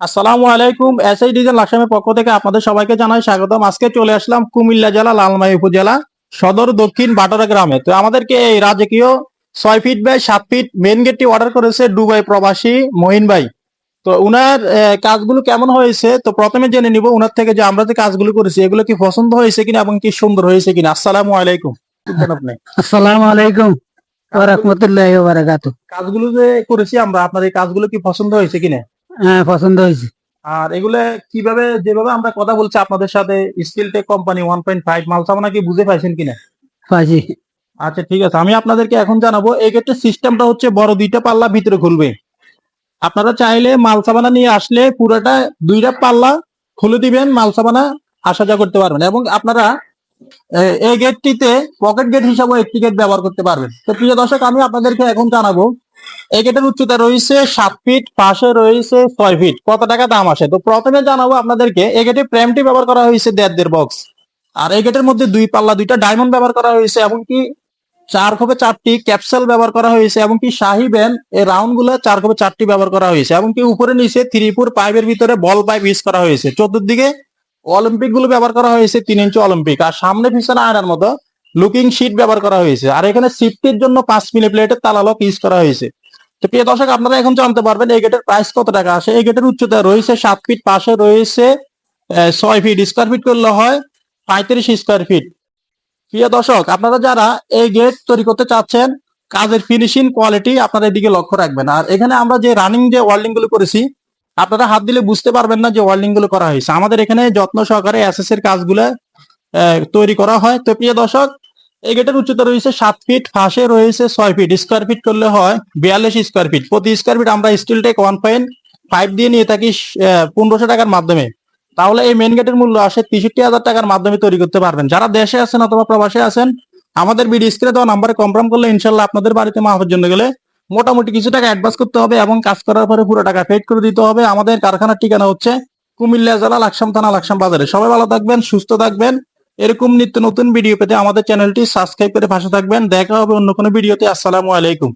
আসসালামু আলাইকুম SI design লাকসামের পক্ষ থেকে আপনাদের সবাইকে জানাই স্বাগতম। আজকে চলে আসলাম কুমিল্লা জেলা লালমাই উপজেলা সদর দক্ষিণ বাটরা গ্রামে। তো আমাদেরকে এই রাজকীয় ছয় ফিট বাই সাত ফিট মেন গেটটি অর্ডার করেছে দুবাই প্রবাসী মহিন ভাই। তো উনার কাজগুলো কেমন হয়েছে? তো প্রথমে জেনে নিব উনার থেকে যে আমরা যে কাজগুলো করেছি এগুলো কি পছন্দ হয়েছে কিনা এবং কি সুন্দর হয়েছে কিনা। আসসালামু আলাইকুম। আপনি? আসসালামু আলাইকুম। ওয়া রাহমাতুল্লাহি ওয়া বারাকাতু কাজগুলো যে করেছি আমরা আপনার এই কাজগুলো কি পছন্দ হয়েছে কিনা? হ্যাঁ পছন্দ হয়েছে। আর এগুলো কীভাবে যেভাবে আমরা কথা বলছি আপনাদের সাথে Steel Tech company one point five মালসামানা কি বুঝে পাইছেন কিনা? পাজি আচ্ছা ঠিক আছে আমি আপনাদেরকে এখন জানাব এই গেটের সিস্টেমটা হচ্ছে বড় দুইটা পাল্লা ভিতরে খুলবে। আপনারা চাইলে মালসাবানা নিয়ে আসলে পুরোটা দুইটা পাল্লা খুলে দিবেন মালসাবানা আসা যা করতে পারবেন এবং আপনারা এই গেটটিতে পকেট গেট হিসাবে একটি গেট ব্যবহার করতে পারবেন। তো প্রিয় দর্শক আমি আপনাদেরকে এখন জানাব এই গেটের উচ্চতা রয়েছে সাত ফিট পাশে রয়েছে ছয় ফিট কত টাকা দাম আসে? তো প্রথমে জানাব আপনাদেরকে এই গেটে প্রেমটি ব্যবহার করা হয়েছে দেড় বক্স আর এই গেটের মধ্যে দুই পাল্লা, দুইটা ডায়মন্ড ব্যবহার করা হয়েছে, এমনকি চার খোপে চারটি ক্যাপসেল ব্যবহার করা হয়েছে, এমনকি শাহি ব্যান এই রাউন্ডগুলো চার খোপে চারটি ব্যবহার করা হয়েছে, এমনকি উপরে নিচে থ্রি ফোর পাইপের ভিতরে বল পাইপ ইউজ করা হয়েছে। চতুর্দিকে অলিম্পিকগুলো ব্যবহার করা হয়েছে তিন ইঞ্চি অলিম্পিক। আর সামনে পিছনে আয়নার মতো লুকিং শিট ব্যবহার করা হয়েছে। আর এখানে সিফটির জন্য পাঁচ মিলি প্লেটের তালা লক ইউজ করা হয়েছে। তো প্রিয় দর্শক, আপনারা এখন জানতে পারবেন এই গেটের প্রাইস কত টাকা আসে এই গেটের উচ্চতা রয়েছে সাত ফিট পাশে রয়েছে ছয় ফিট স্কোয়ার ফিট করলে হয় পঁয়ত্রিশ স্কোয়ার ফিট প্রিয় দর্শক, আপনারা যারা এই গেট তৈরি করতে চাচ্ছেন, কাজের ফিনিশিং কোয়ালিটি আপনারা এদিকে লক্ষ্য রাখবেন। আর এখানে আমরা যে রানিং যে ওয়ার্ল্ডিংগুলো করেছি, আপনারা হাত দিলে বুঝতে পারবেন না যে ওয়ার্ল্ডিংগুলো করা হয়েছে। আমাদের এখানে যত্ন সহকারে এসএস এর কাজগুলো তৈরি করা হয়। তো প্রিয় দর্শক এই গেটের উচ্চতা রয়েছে সাত ফিট ফাঁসে রয়েছে ছয় ফিট স্কোয়ার ফিট করলে হয় বিয়াল্লিশ স্কোয়ার ফিট প্রতি স্কোয়ার ফিট আমরা Steel Tech one point five দিয়ে নিয়ে থাকি পনেরোশো টাকার মাধ্যমে। তাহলে এই মেন গেটের মূল্য আসে তেষট্টি হাজার টাকার মাধ্যমে তৈরি করতে পারবেন। যারা দেশে আছেন অথবা প্রবাসে আছেন, আমাদের বিডি স্ক্রিনে দেওয়া নাম্বারে কনফার্ম করলে ইনশাল্লাহ আপনাদের বাড়িতে মাহফের জন্য গেলে মোটামুটি কিছু টাকা অ্যাডভান্স করতে হবে এবং কাজ করার পরে পুরো টাকা পেড করে দিতে হবে। আমাদের কারখানার ঠিকানা হচ্ছে কুমিল্লা জেলা, লাকসাম থানা, লাকসাম বাজারে। সবাই ভালো থাকবেন, সুস্থ থাকবেন। এরকম নিত্য নতুন ভিডিও পেতে আমাদের চ্যানেলটি সাবস্ক্রাইব করে পাশে থাকবেন। দেখা হবে অন্য কোনো ভিডিওতে আসসালামু আলাইকুম।